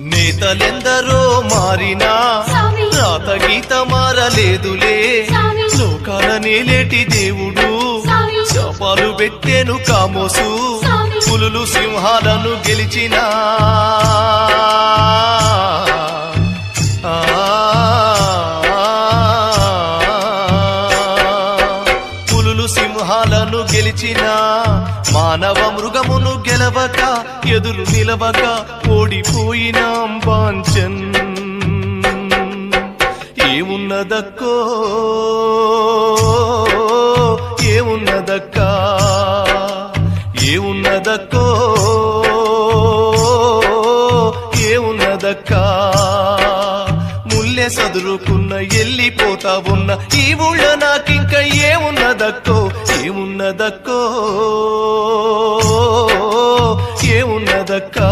నేతలెందరో మారినా. రాత గీత మారలేదులే. లోకాల నేలేటి దేవుడు. శాపాలు పెట్టేను కామోసు. పులులు సింహాలను గెలిచిన సింహాలను గెలిచిన మానవ మృగమును గెలవక ఎదురు నిలవక ఓడిపోయినాం బాంచన్ ఏమున్నదక్కో? ఏమున్నదక్కా? ఏమున్నదక్కో? ఏమున్నదక్కా? సదురుకున్న వెళ్ళిపోతా ఉన్నా ఈ ఊళ్ళో నాకింక ఏమున్నదక్కో ఏమున్నదక్కో ఏమున్నదక్కా?